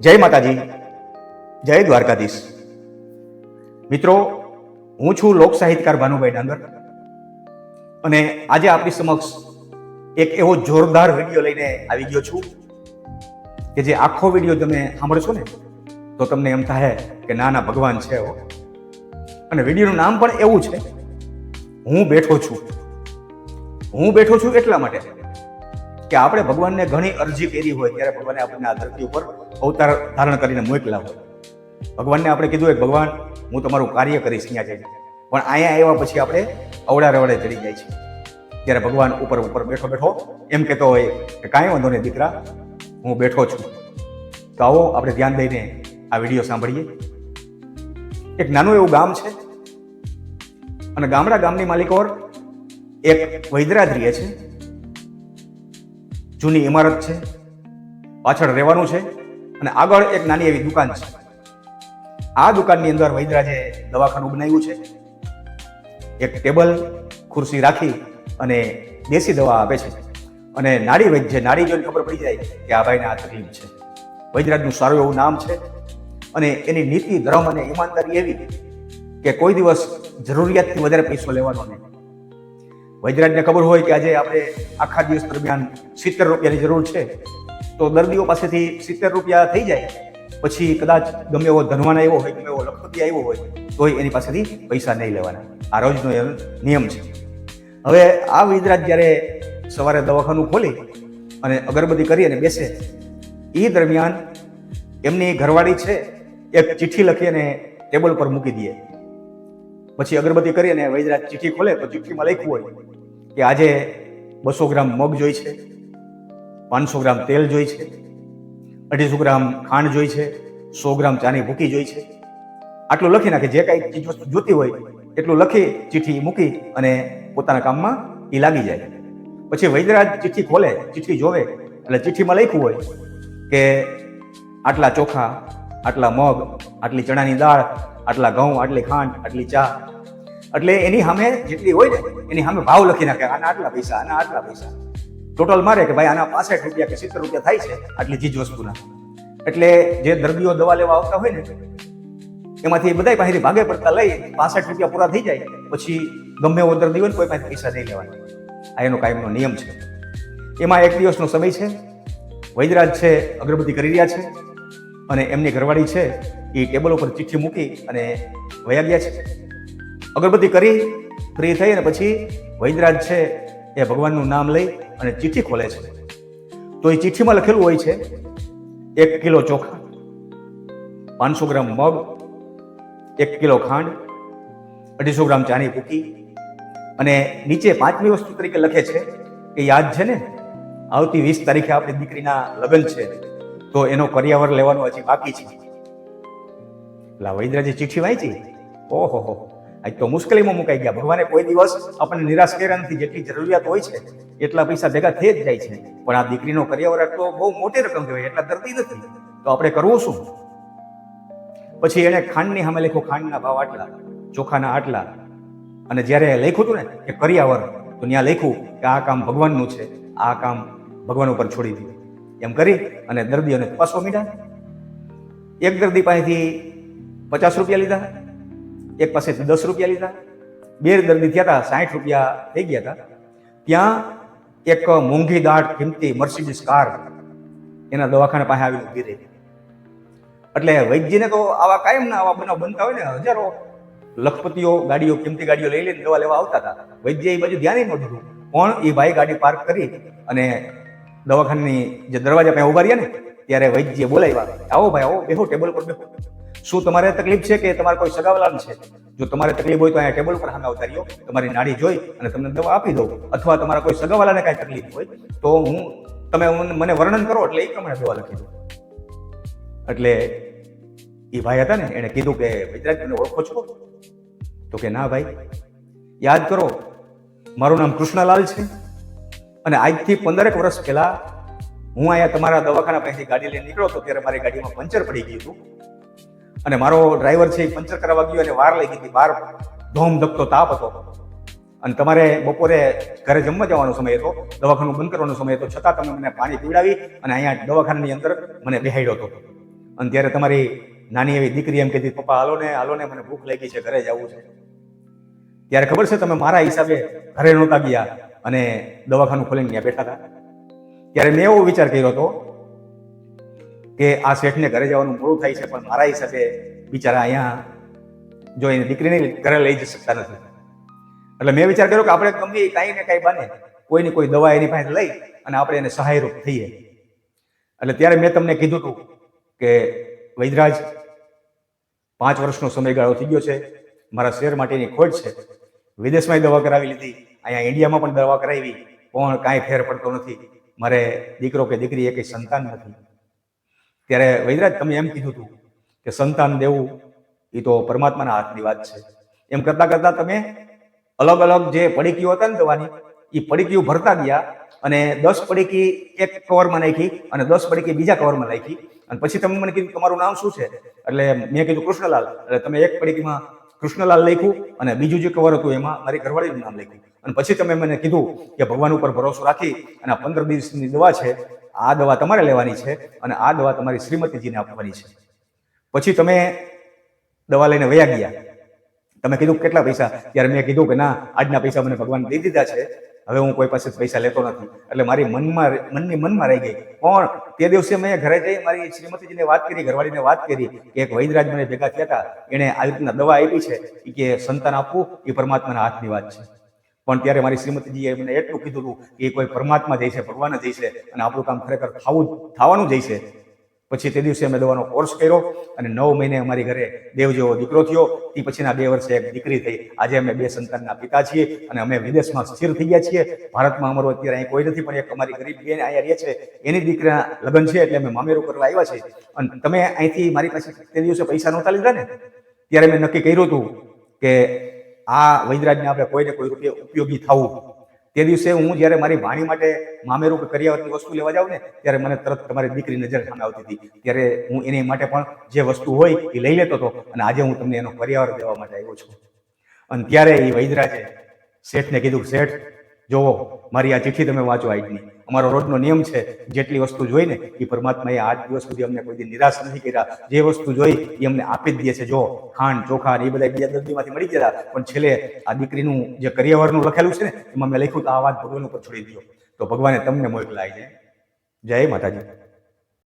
જય માતાજી. જય દ્વારકાધીશ. મિત્રો, હું છું લોક સાહિત્યકાર ભાનુભાઈ ડાંગર અને આજે આપણી સમક્ષ એક એવો જોરદાર વીડિયો લઈને આવી ગયો છું કે જે આખો વીડિયો તમે સાંભળશો ને, તો તમને એમ થાય કે ના ના, ભગવાન છે એવો અને વિડીયોનું નામ પણ એવું છે, હું બેઠો છું. હું બેઠો છું એટલા માટે. કે આપણે ભગવાનને ઘણી અરજી કરી હોય ત્યારે ભગવાને આપણને આ ધરતી ઉપર અવતાર ધારણ કરીને મોકલા હોય. ભગવાનને આપણે કીધું હોય ભગવાન, હું તમારું કાર્ય કરીશ ત્યાં જઈને. પણ અહીંયા આવ્યા પછી આપણે અવડા રવડે ચડી જાય છે ત્યારે ભગવાન ઉપર ઉપર બેઠો બેઠો એમ કહેતો હોય કે, કાંઈ વાંધો નહીં દીકરા, હું બેઠો છું. તો આવો આપણે ધ્યાન દઈને આ વીડિયો સાંભળીએ. એક નાનું એવું ગામ છે. અને ગામડા ગામની માલિકોર એક વૈદરાજ રહે છે. જૂની ઇમારત છે, પાછળ રહેવાનું છે અને આગળ એક નાની એવી દુકાન છે. આ દુકાનની અંદર વૈદરાજે દવાખાનું બનાવ્યું છે. એક ટેબલ, ખુરશી રાખી અને દેશી દવા આપે છે. અને નાડી વૈદ્ય નાડી જોઈને ખબર પડી જાય કે આ ભાઈને આ તકલીફ છે. વૈદરાજનું સારું એવું નામ છે અને એની નીતિ, ધર્મ અને ઈમાનદારી એવી કે કોઈ દિવસ જરૂરિયાતથી વધારે પૈસો લેવાનો નહીં. વૈદરાજને ખબર હોય કે આજે આપણે આખા દિવસ દરમિયાન સિત્તેર રૂપિયાની જરૂર છે. તો દર્દીઓ પાસેથી સિત્તેર રૂપિયા થઈ જાય. પછી કદાચ ગમે એવો ધનવાન આવ્યો હોય, ગમે એવો લખપતિ આવ્યો હોય, તોય એની પાસેથી પૈસા નહીં લેવાના. આ રોજનો એ નિયમ છે. હવે આ વૈદરાજ જ્યારે સવારે દવાખાનું ખોલી અને અગરબત્તી કરી અને બેસે એ દરમિયાન એમની ઘરવાળી છે, એક ચિઠ્ઠી લખી અને ટેબલ પર મૂકી દે. પછી અગરબત્તી કરી અને વૈદરાજ ચિઠ્ઠી ખોલે તો ચિઠ્ઠીમાં લખ્યું હોય કે આજે બસો ગ્રામ મગ જોઈ છે, પાંચસો ગ્રામ તેલ જોઈ છે, અઢીસો ગ્રામ ખાંડ જોઈ છે, સો ગ્રામ ચાની ભૂકી જોઈ છે. આટલું લખી નાખે, જે કાંઈ ચીજ વસ્તુ જોતી હોય, એટલું લખી ચિઠ્ઠી મૂકી અને પોતાના કામમાં એ લાગી જાય. પછી વૈદરાજ ચિઠ્ઠી ખોલે, ચિઠ્ઠી જોવે, એટલે ચિઠ્ઠીમાં લખ્યું હોય કે આટલા ચોખા, આટલા મગ, આટલી ચણાની દાળ આટલા ઘઉં, આટલી ખાંડ, આટલી ચા. એટલે એની સામે જેટલી હોય ને, એની સામે ભાવ લખી નાખે, આના આટલા પૈસા, આના આટલા પૈસા. ટોટલ મારે કે ભાઈ આના પાસઠ રૂપિયા કે સિત્તેર રૂપિયા થાય છે, આટલી ચીજ વસ્તુના. એટલે જે દર્દીઓ દવા લેવા આવતા હોય ને, એમાંથી બધા પાસેથી ભાગે પડતા લઈ, પાસઠ રૂપિયા પૂરા થઈ જાય, પછી ગમે એવો દર્દી હોય ને, કોઈ પાસે પૈસા નહીં લેવાના. આ એનો કાયમનો નિયમ છે. એમાં એક દિવસનો સમય છે. વૈદરાજ છે, અગરબત્તી કરી રહ્યા છે. અને એમની ઘરવાળી છે એ ટેબલ ઉપર ચિઠ્ઠી મૂકી અને વયા ગયા છે. અગરબત્તી કરી ફ્રી થઈ અને પછી વૈદરાજ છે એ ભગવાનનું નામ લઈ અને ચિઠ્ઠી ખોલે છે. તો એ ચિઠ્ઠીમાં લખેલું હોય છે, એક કિલો ચોખા, પાંચસો ગ્રામ મગ, એક કિલો ખાંડ, અઢીસો ગ્રામ ચાની ભૂકી અને નીચે પાંચમી વસ્તુ તરીકે લખે છે કે યાદ છે ને, આવતી વીસ તારીખે આપણી દીકરીના લગ્ન છે, તો એનો કરિયાવર લેવાનો હજી બાકી છે. એટલે વૈદ્રાજી ચિઠ્ઠી વાંચી? ઓહો, હો આજ તો મુશ્કેલીમાં મુકાઈ ગયા. ભગવાને કોઈ દિવસ આપણને નિરાશ કર્યા નથી જેટલી જરૂરિયાત હોય છે, એટલા પૈસા ભેગા થઈ જ જાય છે. પણ આ દીકરીનો કરિયાવર તો બહુ મોટી રકમ કહેવાય, એટલા દર્દી નથી. તો આપણે કરવું શું? પછી એણે ખાંડની સામે લખ્યું, ખાંડના ભાવ આટલા, ચોખાના આટલા. અને જ્યારે લખ્યું હતું ને કે કરિયાવર તો ત્યાં લખ્યું કે આ કામ ભગવાનનું છે, આ કામ ભગવાન ઉપર છોડી દીધું. એમ કરી અને દર્દીઓને તપાસવા મીઠા એક દર્દી પાસેથી પચાસ રૂપિયા લીધા, એક પાસેથી દસ રૂપિયા લીધા, બે દર્દી થયા હતા, સાઠ રૂપિયા થઈ ગયા હતા. ત્યાં એક મોંઘી દાટ કિંમતી મર્સિડીઝ કાર એના દવાખાના પાસે આવીને ઊભી રહી. એટલે વૈદ્યને તો આવા કાયમ ના આવા બનાવ બનતા હોય ને, હજારો લખપતિઓ ગાડીઓ, કિંમતી ગાડીઓ લઈ લઈને દવા લેવા આવતા હતા. વૈદ્ય એ બાજુ ધ્યાન ન દીધું. પણ એ ભાઈ ગાડી પાર્ક કરી અને દવાખાનાની જે દરવાજા પાસે ઊભા રહ્યા ને, ત્યારે વૈદ્ય બોલાવ્યા, આવો ભાઈ, આવો, બેહો ટેબલ પર બેહો. શું તમારે તકલીફ છે કે તમારે કોઈ સગાવલાન છે? જો તમારે તકલીફ હોય તો અહીંયા ટેબલ ઉપર હાંગા ઉતારીઓ તમારી નાડી જોઈ અને તમને દવા આપી દઉં. અથવા તમારા કોઈ સગાવાલાને કાંઈ તકલીફ હોય, તો હું તમે મને વર્ણન કરો એટલે એ પ્રમાણે દવા લખી દઉં. એટલે એ ભાઈ હતા ને એણે કીધું કે વૈદ્યરાજ તમે ઓળખો છો? તો કે, ના ભાઈ. યાદ કરો, મારું નામ કૃષ્ણલાલ છે અને આજથી પંદરેક વર્ષ પહેલા હું અહીંયા તમારા દવાખાના પાસેથી ગાડી લઈને નીકળ્યો હતો, ત્યારે મારી ગાડીમાં પંચર પડી ગયું હતું. અને મારો ડ્રાઈવર છે એ પંચર કરાવવા ગયો અને વાર લઈ ગઈ બાર ધોમ ધપતો તાપ હતો. અને તમારે બપોરે ઘરે જમવા જવાનો સમય હતો, દવાખાનું બંધ કરવાનો સમય હતો, છતાં તમે મને પાણી પીવડાવી અને અહીંયા દવાખાનાની અંદર મને બેહાડ્યો હતો. અને ત્યારે તમારી નાની એવી દીકરી એમ કહેતી, પપ્પા, હાલો ને હાલો ને, મને ભૂખ લાગી છે, ઘરે જવું છે. ત્યારે ખબર છે તમે મારા હિસાબે ઘરે નહોતા ગયા અને દવાખાનું ખોલીને ત્યાં બેઠા હતા. ત્યારે મેં એવો વિચાર કર્યો હતો કે આ શેઠને ઘરે જવાનું મોડું થાય છે, પણ મારા હિસાબે બિચારા અહીંયા જો એની દીકરીને ઘરે લઈ જઈ શકતા નથી. એટલે મેં વિચાર કર્યો કે આપણે ગમે કાંઈ ને કાંઈ બને, કોઈની કોઈ દવા એની પાસે લઈ અને આપણે એને સહાયરૂપ થઈએ. એટલે ત્યારે મેં તમને કીધું હતું કે વૈદરાજ પાંચ વર્ષનો સમયગાળો થઈ ગયો છે, મારા શેર માટેની ખોટ છે. વિદેશમાં દવા કરાવી લીધી, અહીંયા ઇન્ડિયામાં પણ દવા કરાવી, પણ કાંઈ ફેર પડતો નથી. મારે દીકરો કે દીકરી એ કંઈ સંતાન નથી. ત્યારે વૈદરાજ તમે એમ કીધું હતું કે સંતાન દેવું એ તો પરમાત્માના હાથની વાત છે. એમ કરતા કરતા તમે અલગ અલગ જે પડીકીઓ હતા ને દવાની એ પડીકીઓ ભરતા ગયા અને દસ પડીકી એક કવરમાં નાખી અને દસ પડીકી બીજા કવરમાં નાખી. અને પછી તમે મને કીધું તમારું નામ શું છે? એટલે મેં કીધું કૃષ્ણલાલ. એટલે તમે એક પડીકીમાં કૃષ્ણલાલ લખ્યું અને બીજું જે કવર હતું એમાં મારી ઘરવાળીનું નામ લખ્યું. અને પછી તમે મને કીધું કે ભગવાન ઉપર ભરોસો રાખી અને આ પંદર દિવસની દવા છે આ દવા તમારે લેવાની છે અને આ દવા તમારી શ્રીમતીજીને આપવાની છે. પછી તમે દવા લઈને વયા ગયા. તમે કીધું કેટલા પૈસા? ત્યારે મેં કીધું કે ના, આજના પૈસા મને ભગવાન દઈ દીધા છે. હવે હું કોઈ પાસે પૈસા લેતો નથી. એટલે મારી મનમાં મનની મનમાં રહી ગઈ. પણ તે દિવસે મેં ઘરે જઈ મારી શ્રીમતીજીને વાત કરી, ઘરવાળીને વાત કરી કે એક વૈદરાજ મને ભેગા થયા હતા. એણે આવી રીતના દવા આપી છે. કે સંતાન આપવું એ પરમાત્માના હાથની વાત છે. પણ ત્યારે મારી શ્રીમતીજીએ મને એટલું કીધું હતું કે એ કોઈ પરમાત્મા જાય છે, ભગવાન જાય છે અને આપણું કામ ખરેખર થવું થવાનું જાય છે. પછી તે દિવસે અમે દવાનો કોર્સ કર્યો અને નવ મહિને અમારી ઘરે દેવ જેવો દીકરો થયો. તે પછીના બે વર્ષે એક દીકરી થઈ. આજે અમે બે સંતાનના પિતા છીએ અને અમે વિદેશમાં સ્થિર થઈ ગયા છીએ. ભારતમાં અમારું અત્યારે અહીં કોઈ નથી, પણ એક અમારી ગરીબ બેન અહીંયા રહે છે. એની દીકરીના લગ્ન છે એટલે અમે મામેરું કરવા આવ્યા છે અને તમે અહીંથી મારી પાસે તે દિવસે પૈસા નહોતા લીધા ને? ત્યારે મેં નક્કી કર્યું હતું કે આ વૈદરાજને આપણે કોઈને કોઈ રૂપિયા ઉપયોગી થવું. તે દિવસે હું જ્યારે મારી ભાણી માટે મામેરું કે કરિયાવરની વસ્તુ લેવા જાઉં ને, ત્યારે મને તરત તમારી દીકરી નજર સામે આવતી હતી. ત્યારે હું એની માટે પણ જે વસ્તુ હોય એ લઈ લેતો હતો અને આજે હું તમને એનો કરિયાવર દેવા માટે આવ્યો છું. અને ત્યારે એ વૈદરાજે શેઠને કીધું, શેઠ જોવો, મારી આ ચિઠ્ઠી તમે વાંચો આજની. અમારો રોજનો નિયમ છે, જેટલી વસ્તુ જોઈને એ પરમાત્માએ આજ દિવસ સુધી અમને કોઈ નિરાશ નથી કર્યા. જે વસ્તુ જોઈ એ અમને આપી જ દે છે. જો ખાંડ, ચોખા એ બધા બીજા દર્દીમાંથી મળી ગયા પણ છેલ્લે આ દીકરીનું જે કરિયાવરનું લખેલું છે ને, એમાં મેં લખ્યું તો આ વાત ભગવાન ઉપર છોડી દીધો તો ભગવાને તમને મોકલાય છે. જય માતાજી.